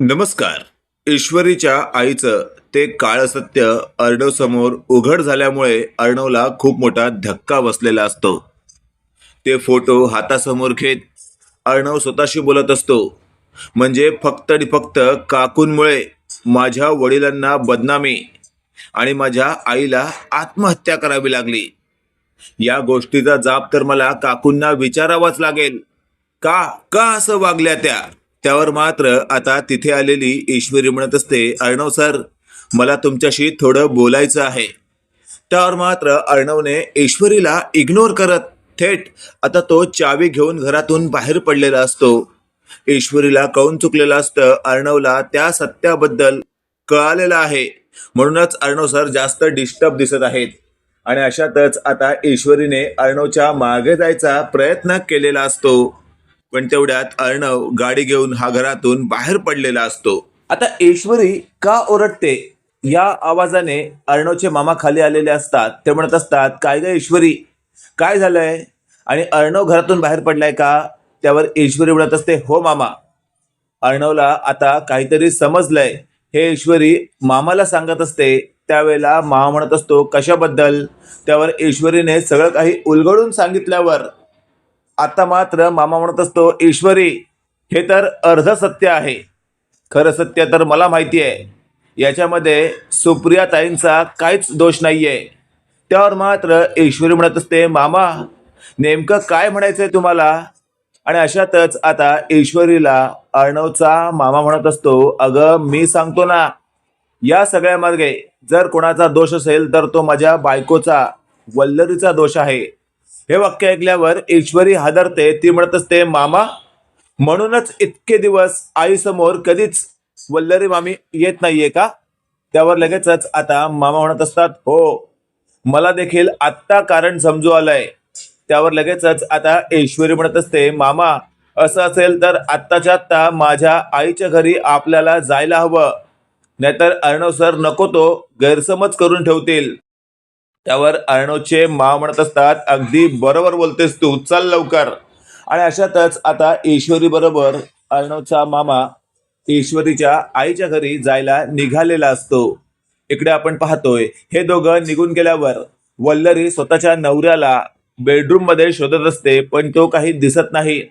नमस्कार. ईश्वरीच्या आईचं ते काळ सत्य अर्णव समोर उघड झाल्यामुळे अर्णवला खूप मोठा धक्का बसलेला असतो. ते फोटो हातासमोर घेत अर्णव स्वतःशी बोलत असतो. म्हणजे फक्त आणि फक्त काकूंमुळे माझ्या वडिलांना बदनामी आणि माझ्या आईला आत्महत्या करावी लागली. या गोष्टीचा जाब तर मला काकूंना विचारावाच लागेल. का का असं वागल्या त्या? त्यावर मात्र आता तिथे आलेली ईश्वरी म्हणत असते अर्णव सर मला तुमच्याशी थोडं बोलायचं आहे. त्यावर मात्र अर्णवने ईश्वरीला इग्नोर करत थेट आता तो चावी घेऊन घरातून बाहेर पडलेला असतो. ईश्वरीला कळून चुकलेलं असतं अर्णवला त्या सत्याबद्दल कळालेलं आहे. म्हणूनच अर्णव सर जास्त डिस्टर्ब दिसत आहेत. आणि अशातच आता ईश्वरीने अर्णवच्या मागे जायचा प्रयत्न केलेला असतो. पण तेवढ्यात अर्णव गाडी घेऊन हा घरातून बाहेर पडलेला असतो. आता ईश्वरी का ओरडते? या आवाजाने अर्णवचे मामा खाली आलेले असतात. ते म्हणत असतात काय ग ईश्वरी? काय झालंय? आणि अर्णव घरातून बाहेर पडलाय का? त्यावर ईश्वरी म्हणत असते हो मामा. अर्णवला आता काहीतरी समजलंय. हे ईश्वरी मामाला सांगत असते. त्यावेळेला मामा म्हणत असतो कशाबद्दल? त्यावर ईश्वरीने सगळं काही उलगडून सांगितल्यावर आता मात्र मामा म्हणत असतो ईश्वरी हे तर अर्ध सत्य आहे. खरं सत्य तर मला माहिती आहे. याच्यामध्ये सुप्रिया ताईंचा काहीच दोष नाही आहे त्यावर मात्र ईश्वरी म्हणत असते मामा नेमकं काय म्हणायचंय तुम्हाला? आणि अशातच आता ईश्वरीला अर्णवचा मामा म्हणत असतो अगं मी सांगतो ना या सगळ्यामार्गे जर कोणाचा दोष असेल तर तो माझ्या बायकोचा वल्लरीचा दोष आहे. हे वाक्य ऐकल्यावर ईश्वरी हादरते ती म्हणत असते मामा म्हणूनच इतके दिवस आईसमोर कधीच वल्लरी मामी येत नाहीये का? त्यावर लगेचच आता मामा म्हणत असतात हो मला देखील आत्ता कारण समजू आलंय. त्यावर लगेचच आता ईश्वरी म्हणत असते मामा असं असेल तर आत्ताच्या आत्ता माझ्या आईच्या घरी आपल्याला जायला हवं. नाहीतर अर्णव सर नको तो गैरसमज करून ठेवतील. त्यावर अर्णवचे मा म्हणत असतात अगदी बरोबर बोलतेस तू चल लवकर. आणि अशातच आता ईश्वरी बरोबर अर्णवचा मामा ईश्वरीच्या आईच्या घरी जायला निघालेला असतो. इकडे आपण पाहतोय हे दोघं निघून गेल्यावर वल्लरी स्वतःच्या नवऱ्याला बेडरूममध्ये शोधत असते पण तो काही दिसत नाही.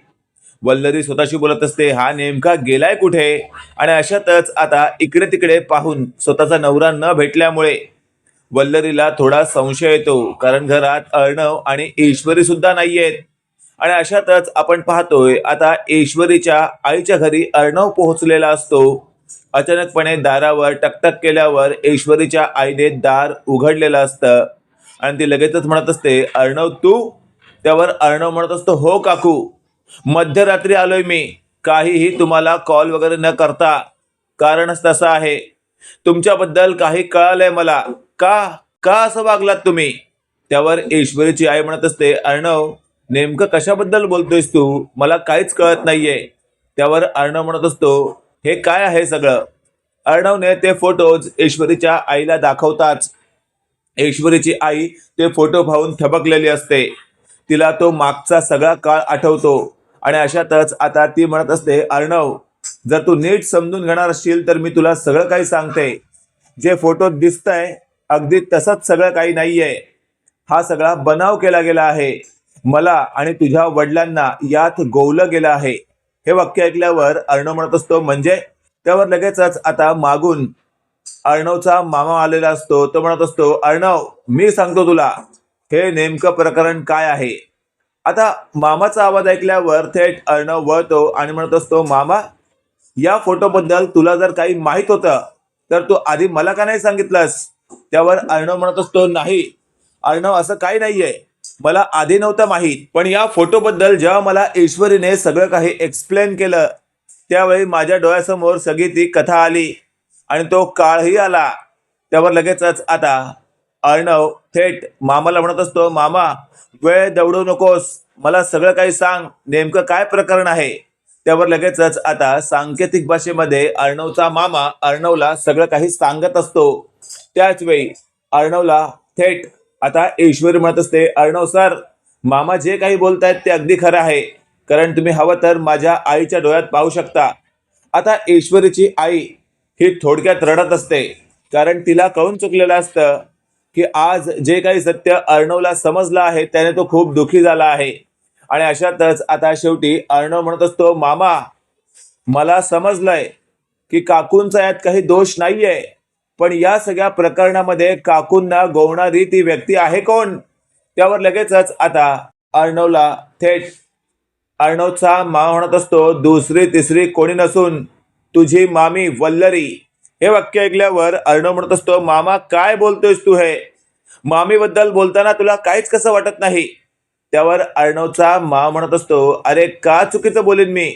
वल्लरी स्वतःशी बोलत असते हा नेमका गेलाय कुठे? आणि अशातच आता इकडे तिकडे पाहून स्वतःचा नवरा न भेटल्यामुळे वल्लरीला थोडा संशय येतो कारण घरात अर्णव आणि ईश्वरी सुद्धा नाहीयेत. आणि अशातच आपण पाहतोय आता ईश्वरीच्या आईच्या घरी अर्णव पोहोचलेला असतो. अचानकपणे दारावर टकटक केल्यावर ईश्वरीच्या आईने दार उघडलेलं असतं. आणि ती लगेचच म्हणत असते अर्णव तू? त्यावर अर्णव म्हणत असतो हो काकू. मध्यरात्री आलोय मी. काहीही तुम्हाला कॉल वगैरे न करता. कारणच तसं आहे. तुमच्याबद्दल काही कळालंय मला. का का असं वागलात तुम्ही? त्यावर ईश्वरीची आई म्हणत असते अर्णव नेमकं कशाबद्दल बोलतोयस तू? मला काहीच कळत नाहीये. त्यावर अर्णव म्हणत असतो हे काय आहे सगळं? अर्णवने ते फोटोज ईश्वरीच्या आईला दाखवताच. ईश्वरीची आई ते फोटो पाहून थबकलेली असते. तिला तो मागचा सगळा काळ आठवतो. आणि अशातच आता ती म्हणत असते अर्णव जर तू नीट समजून घेणार असशील तर मी तुला सगळं काही सांगते. जे फोटो दिसतंय अगदी तसंच सगळं काही नाहीये. हा सगळा बनाव केला गेला आहे. मला आणि तुझ्या वडिलांना यात गोवलं गेलं आहे. हे वाक्य ऐकल्यावर अर्णव म्हणत असतो म्हणजे? त्यावर लगेचच आता मागून अर्णवचा मामा आलेला असतो. तो म्हणत असतो अर्णव मी सांगतो तुला हे नेमकं प्रकरण काय आहे? आता मामाचा आवाज ऐकल्यावर थेट अर्णव वळतो आणि म्हणत असतो मामा या फोटोबद्दल तुला जर काही माहीत होतं तर तू आधी मला का नाही सांगितलंस? त्यावर अर्णव म्हणत असतो नाही अर्णव असं काही नाहीये. मला आधी नव्हतं माहीत पण या फोटोबद्दल जेव्हा मला ईश्वरीने सगळं काही एक्सप्लेन केलं त्यावेळी माझ्या डोळ्यासमोर सगळी ती कथा आली आणि तो काळही आला. त्यावर लगेचच आता अर्णव थेट मामाला म्हणत असतो मामा वेळ दवडू नकोस. मला सगळं काही सांग. नेमकं काय प्रकरण आहे? त्यावर लगेचच आता सांकेतिक भाषेमध्ये अर्णवचा मामा अर्णवला सगळं काही सांगत असतो. त्याच वेळी अर्णवला थेट आता ईश्वरी म्हणत असते अर्णव सर मामा जे काही बोलतायत ते अगदी खरं आहे. कारण तुम्ही हवं तर माझ्या आईच्या डोळ्यात पाहू शकता. आता ईश्वरीची आई ही थोडक्यात रडत असते. कारण तिला कळून चुकलेलं असतं की आज जे काही सत्य अर्णवला समजलं आहे त्याने तो खूप दुखी झाला आहे. आणि अशातच आता शेवटी अर्णव म्हणत असतो मामा मला समजलंय की काकूंचा यात काही दोष नाहीये पण या सगळ्या प्रकरणामध्ये काकूंना गोवणारी ती व्यक्ती आहे कोण? त्यावर लगेचच आता अर्णवला थेट अर्णवचा मा म्हणत असतो दुसरी तिसरी कोणी नसून तुझी मामी वल्लरी. हे वाक्य ऐकल्यावर अर्णव म्हणत असतो मामा काय बोलतोयस तू हे? मामीबद्दल बोलताना तुला काहीच कसं वाटत नाही? त्यावर अर्णवचा मा म्हणत असतो अरे का चुकीचं बोलेन मी?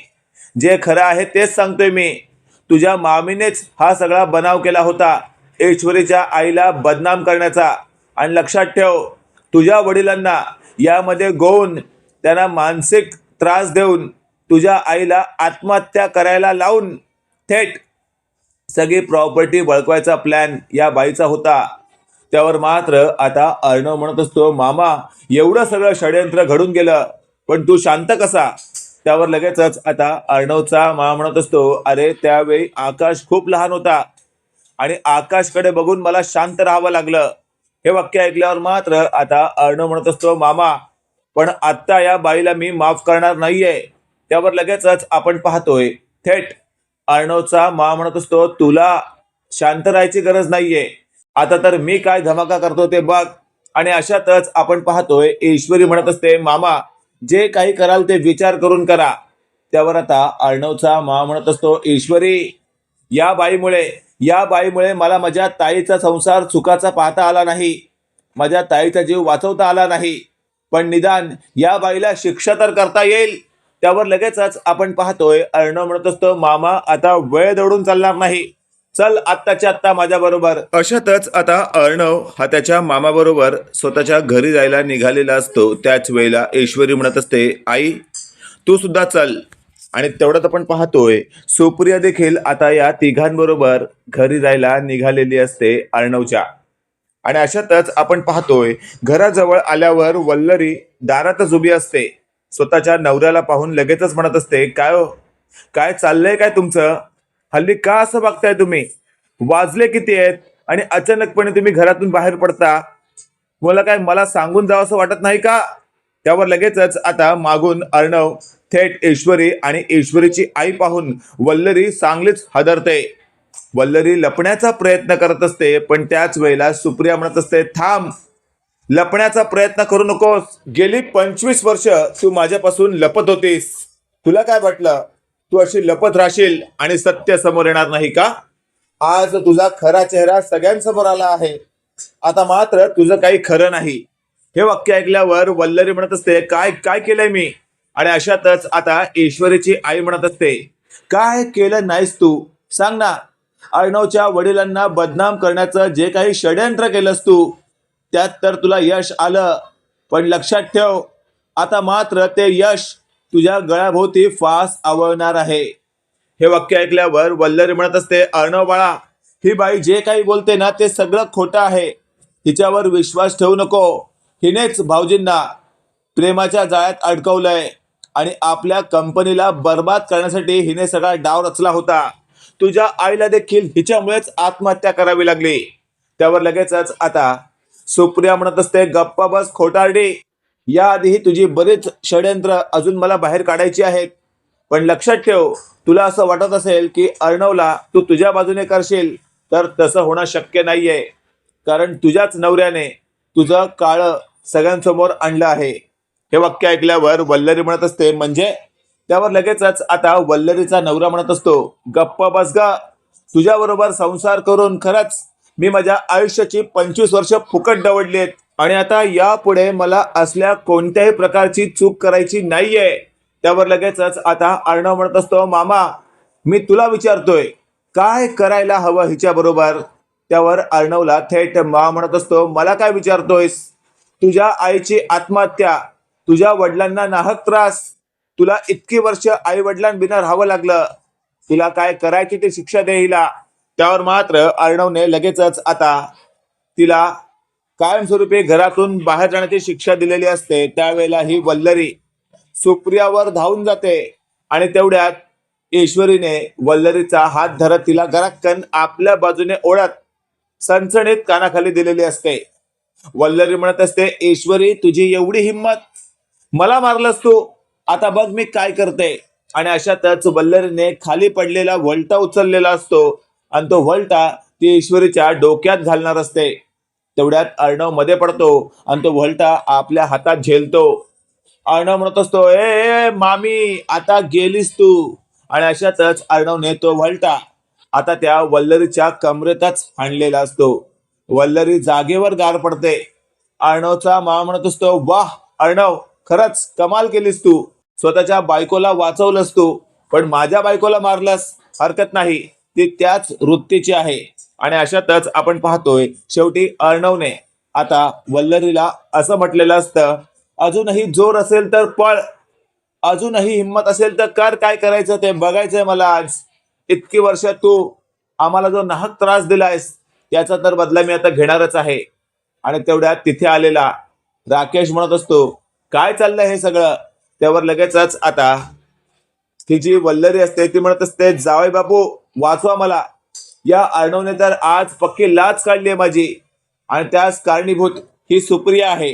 जे खरं आहे तेच सांगतोय मी. तुझ्या मामीनेच हा सगळा बनाव केला होता ईश्वरीच्या आईला बदनाम करण्याचा. आणि लक्षात ठेव तुझ्या वडिलांना यामध्ये गोवून त्यांना मानसिक त्रास देऊन तुझ्या आईला आत्महत्या करायला लावून. थेट सगळी प्रॉपर्टी बळकवायचा प्लॅन या बाईचा होता. त्यावर मात्र आता अर्णव म्हणत असतो मामा एवढं सगळं षडयंत्र घडून गेलं पण तू शांत कसा? त्यावर लगेचच आता अर्णवचा मा म्हणत असतो अरे त्यावेळी आकाश खूप लहान होता आणि आकाशकडे बघून मला शांत राहावं लागलं. हे वाक्य ऐकल्यावर मात्र आता अर्णव म्हणत असतो मामा पण आत्ता या बाईला मी माफ करणार नाहीये. त्यावर लगेचच आपण पाहतोय थेट अर्णवचा मा म्हणत असतो तुला शांत राहायची गरज नाहीये. आता तर मी काय धमाका करतो ते बघ. आणि अशातच आपण पाहतोय ईश्वरी म्हणत असते मामा जे काही कराल ते विचार करून करा. त्यावर आता अर्णवचा मा म्हणत असतो ईश्वरी या बाईमुळे या बाईमुळे मला माझ्या ताईचा संसार सुखाचा पाहता आला नाही. माझ्या ताईचा जीव वाचवता आला नाही. पण निदान या बाईला शिक्षा तर करता येईल. त्यावर लगेचच आपण पाहतोय अर्णव म्हणत असतो मामा आता वेळ दौडून चालणार नाही. चल आत्ताच्या आत्ता माझ्या बरोबर. अशातच आता अर्णव हा त्याच्या मामाबरोबर स्वतःच्या घरी जायला निघालेला असतो. त्याच वेळेला ऐश्वरी म्हणत असते आई तू सुद्धा चल. आणि तेवढ्यात आपण पाहतोय सुप्रिया देखील आता या तिघांबरोबर घरी जायला निघालेली असते अर्णवच्या. आणि अशातच आपण पाहतोय घराजवळ आल्यावर वल्लरी दारातच उभी असते. स्वतःच्या नवऱ्याला पाहून लगेचच म्हणत असते काय हो? काय चाललंय काय तुमचं? हल्ली का असं बघताय तुम्ही? वाजले किती आहेत? आणि अचानकपणे तुम्ही घरातून बाहेर पडता? मला काय मला सांगून जावं असं वाटत नाही का? त्यावर लगेचच आता मागून अर्णव थेट ईश्वरी आणि ईश्वरीची आई पाहून वल्लरी चांगलीच हादरते. वल्लरी लपण्याचा प्रयत्न करत असते पण त्याच वेळेला सुप्रिया म्हणत असते थांब लपण्याचा प्रयत्न करू नकोस. गेली पंचवीस वर्ष तू माझ्यापासून लपत होतीस. तुला काय वाटलं? तू अशी लपत राहशील आणि सत्य समोर येणार नाही का? आज तुझा खरा चेहरा सगळ्यांसमोर आला आहे. आता मात्र तुझं काही खरं नाही. हे वाक्य ऐकल्यावर वल्लरी म्हणत असते काय काय केलंय मी? आणि अशातच आता ईश्वरीची आई म्हणत असते काय केलं नाहीस तू? सांग ना. अर्णवच्या वडिलांना बदनाम करण्याचं जे काही षडयंत्र केलंस तू त्यात तर तुला यश आलं. पण लक्षात ठेव आता मात्र ते यश तुझ्या गळ्याभोवती फास आवळणार आहे. हे वाक्य ऐकल्यावर वल्लरी म्हणत असते अर्णव बाळा ही बाई जे काही बोलते ना ते सगळं खोटं आहे. हिच्यावर विश्वास ठेवू नको. हिनेच भाऊजींना प्रेमाच्या जाळ्यात अडकवलंय आणि आपल्या कंपनीला बर्बाद करण्यासाठी हिने सगळा डाव रचला होता. तुझ्या आईला देखील हिच्यामुळेच आत्महत्या करावी लागली. त्यावर लगेचच आता सुप्रिया म्हणत असते गप्पा बस खोटारडी. याआधीही तुझी बरीच षडयंत्र अजून मला बाहेर काढायची आहेत. पण लक्षात ठेव तुला असं वाटत असेल की अर्णवला तू तुझ्या बाजूने करशील तर तसं होणं शक्य नाहीये. कारण तुझ्याच नवऱ्याने तुझं काळं सगळ्यांसमोर आणलं आहे. हे वाक्य ऐकल्यावर वल्लरी म्हणत असते म्हणजे? त्यावर लगेचच आता वल्लरीचा नवरा म्हणत असतो गप्प बसगा तुझ्याबरोबर संसार करून खरंच मी माझ्या आयुष्याची पंचवीस वर्ष फुकट दवडली आहेत आणि आता यापुढे मला असल्या कोणत्याही प्रकारची चूक करायची नाहीये. त्यावर लगेचच आता अर्णव म्हणत असतो मामा मी तुला विचारतोय काय करायला हवं हिच्या बरोबर त्यावर अर्णवला थेट मा म्हणत असतो मला काय विचारतोयस? तुझ्या आईची आत्महत्या तुझ्या वडिलांना नाहक त्रास तुला इतकी वर्ष आई वडिलांबिना राहावं लागलं तुला काय करायची ती शिक्षा दे हिला त्यावर मात्र अर्णवने लगेचच आता तिला कायमस्वरूपी घरातून बाहेर जाण्याची शिक्षा दिलेली असते. त्यावेळेला ही वल्लरी सुप्रियावर धावून जाते आणि तेवढ्यात ईश्वरीने वल्लरीचा हात धरत तिला गराक्कन आपल्या बाजूने ओढत सणसणीत कानाखाली दिलेली असते. वल्लरी म्हणत असते ईश्वरी तुझी एवढी हिंमत. मला मारलंस तू. आता बघ मी काय करते. आणि अशातच वल्लरीने खाली पडलेला वलटा उचललेला असतो. आणि तो वलटा ती ईश्वरीच्या डोक्यात घालणार असते. तेवढ्यात अर्णवमध्ये पडतो आणि तो व्हलटा आपल्या हातात झेलतो. अर्णव म्हणत असतो ए मामी आता गेलीस तू. आणि अशातच अर्णव नेतो व्हलटा आता त्या वल्लरीच्या कमरेतच आणलेला असतो. वल्लरी जागेवर गार पडते. अर्णवचा मा म्हणत असतो वाह अर्णव खरंच कमाल केलीस तू. स्वतःच्या बायकोला वाचवलंस तू पण माझ्या बायकोला मारलंस. हरकत नाही ती त्याच वृत्तीची आहे. आणि अशातच आपण पाहतोय शेवटी अर्णवने आता वल्लरीला असं म्हटलेलं असतं अजूनही जोर असेल तर पळ. अजूनही हिंमत असेल तर कर. काय करायचं ते बघायचंय मला आज. इतकी वर्ष तू आम्हाला जो नाहक त्रास दिलायस त्याचा तर बदला मी आता घेणारच आहे. आणि तेवढ्यात तिथे आलेला राकेश म्हणत असतो काय चाललंय हे सगळं? त्यावर लगेचच आता ती जी वल्लरी असते ती म्हणत असते जावई बापू वाचवा मला. या अर्णवने तर आज पक्की लाच काढली आहे माझी. आणि त्यास कारणीभूत ही सुप्रिया आहे.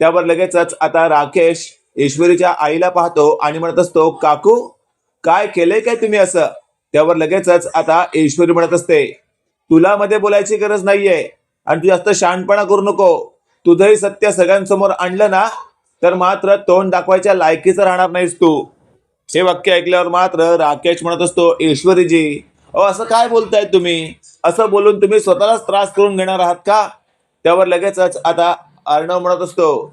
त्यावर लगेचच आता राकेश ईश्वरीच्या आईला पाहतो आणि म्हणत असतो काकू काय केलंय काय तुम्ही असं? त्यावर लगेचच आता ईश्वरी म्हणत असते तुला मध्ये बोलायची गरज नाहीये आणि तू जास्त शहाणपणा करू नको. तुझंही सत्य सगळ्यांसमोर आणलं ना तर मात्र तोंड दाखवायच्या लायकीचं राहणार नाहीस तू. हे वाक्य ऐकल्यावर मात्र राकेश म्हणत असतो ईश्वरीजी अहो असं काय बोलताय तुम्ही? असं बोलून तुम्ही स्वतःलाच त्रास करून घेणार आहात का? त्यावर लगेचच आता अर्णव म्हणत असतो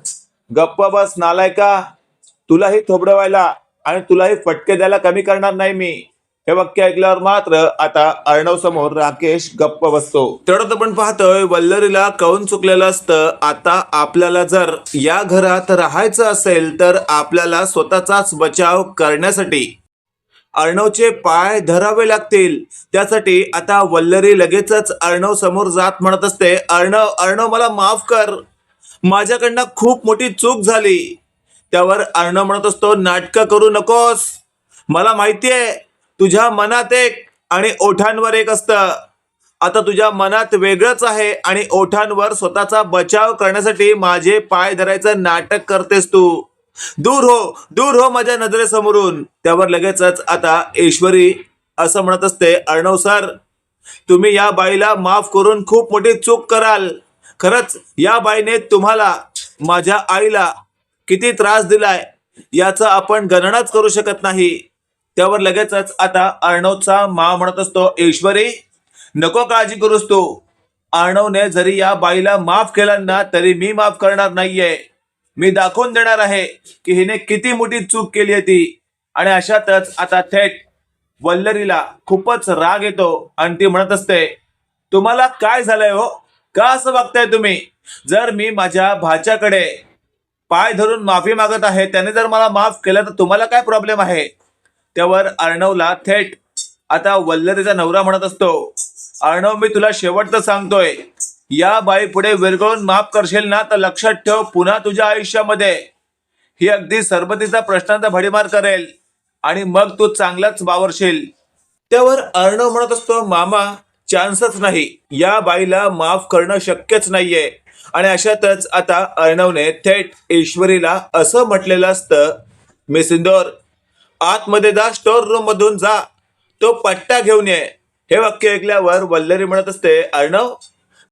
गप्प बस नालायका. तुलाही थोबडवायला आणि तुलाही फटके द्यायला कमी करणार नाही मी. हे वाक्य ऐकल्यावर मात्र आता अर्णव समोर राकेश गप्प बसतो. तेवढं आपण पाहतोय वल्लरीला कौन चुकलेलं असतं? आता आपल्याला जर या घरात राहायचं असेल तर आपल्याला स्वतःचाच बचाव करण्यासाठी अर्णवचे पाय धरावे लागतील. त्यासाठी आता वल्लरी लगेचच अर्णव समोर जात म्हणत असते अर्णव अर्णव मला माफ कर. माझ्याकडनं खूप मोठी चूक झाली. त्यावर अर्णव म्हणत असतो नाटकं करू नकोस. मला माहितीये तुझ्या मनात एक आणि ओठांवर एक असतं. आता तुझ्या मनात वेगळंच आहे आणि ओठांवर स्वतःचा बचाव करण्यासाठी माझे पाय धरायचं नाटक करतेस तू. दूर हो दूर हो माझ्या नजरेसमोरून. त्यावर लगेचच आता ईश्वरी असं म्हणत असते अर्णव सर तुम्ही या बाईला माफ करून खूप मोठी चूक कराल. खरंच या बाईने तुम्हाला माझ्या आईला किती त्रास दिलाय याचा आपण गणनाच करू शकत नाही. त्यावर लगेचच आता अर्णवचा मा म्हणत असतो ईश्वरी नको काळजी करूस तू. अर्णवने जरी या बाईला माफ केला ना तरी मी माफ करणार नाहीये. मी दाखवून देणार आहे की हिने किती मोठी चूक केली होती आणि अशातच आता थेट वल्लरीला खूपच राग येतो आणि ती म्हणत असते तुम्हाला काय झालंय हो? का असं बघताय तुम्ही? जर मी माझ्या भाच्याकडे पाय धरून माफी मागत आहे त्याने जर मला माफ केलं तर तुम्हाला काय प्रॉब्लेम आहे? त्यावर अर्णवला थेट आता वल्लरीचा नवरा म्हणत असतो अर्णव मी तुला शेवटचं सांगतोय. या बाई पुढे विरघळून माफ करशील ना तर लक्षात ठेव पुन्हा तुझ्या आयुष्यामध्ये. ही अगदी सरबतीचा प्रश्नांचा भडीमार करेल आणि मग तू चांगलाच वावरशील. त्यावर अर्णव म्हणत असतो मामा चान्सच नाही. या बाईला माफ करणं शक्यच नाहीये. आणि अशातच आता अर्णवने थेट ईश्वरीला असं म्हटलेलं असतं मी सिंदोर आतमध्ये जा स्टोर रूम मधून जा. तो पट्टा घेऊन ये. हे वाक्य ऐकल्यावर वल्लरी म्हणत असते अर्णव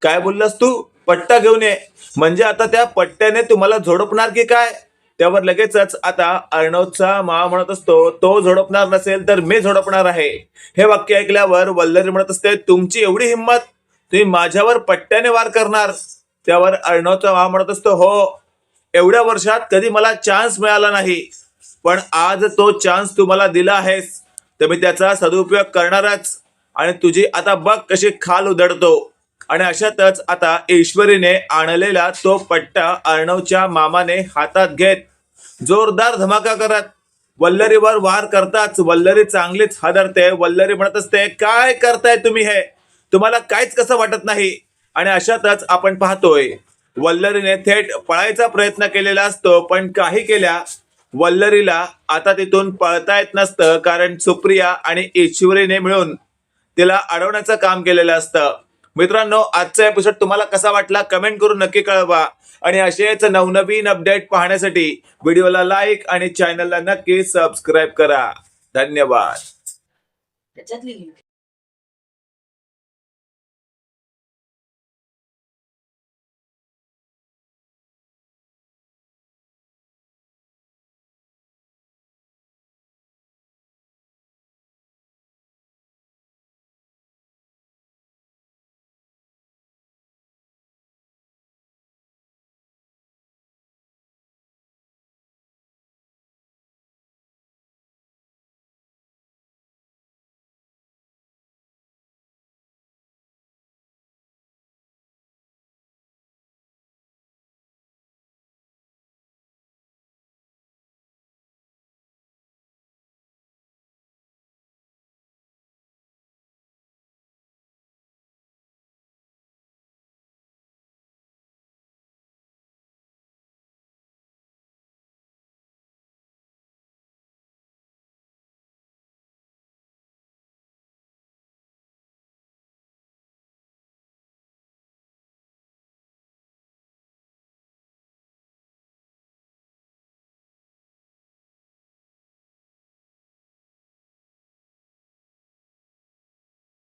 काय बोललास तू? पट्टा घेऊन ये. म्हणजे आता त्या पट्ट्याने तुम्हाला झोडपणार की काय? त्यावर लगेचच आता अर्णवचा मा म्हणत असतो तो झोडपणार नसेल तर मी झोडपणार आहे. हे वाक्य ऐकल्यावर वल्लरी म्हणत असते तुमची एवढी हिंमत? तुम्ही माझ्यावर पट्ट्याने वार करणार. त्यावर अर्णवचा मा म्हणत असतो हो एवढ्या वर्षात कधी मला चान्स मिळाला नाही पण आज तो चान्स तुम्हाला दिला आहेस. तर मी त्याचा सदुपयोग करणारच आणि तुझी आता बघ कशी खाल उधळतो. आणि अशातच आता ईश्वरीने आणलेला तो पट्टा अर्णवच्या मामाने हातात घेत जोरदार धमाका करत वल्लरीवर वार करताच वल्लरी चांगलीच हादरते. वल्लरी म्हणत असते काय करताय तुम्ही हे? तुम्हाला काहीच कसं वाटत नाही. आणि अशातच आपण पाहतोय वल्लरीने थेट पळायचा प्रयत्न केलेला असतो पण काही केल्या वल्लरीला आता तिथून पळता येत नसतं कारण सुप्रिया आणि ईश्वरीने मिळून तिला अडवण्याचं काम केलेलं असतं. मित्रांनो आजचा एपिसोड तुम्हाला कसा वाटला कमेंट करून नक्की कळवा. आणि असेच नवनवीन अपडेट पाहण्यासाठी व्हिडिओला लाईक आणि चॅनलला नक्की सबस्क्राईब करा. धन्यवाद. त्याच्यातली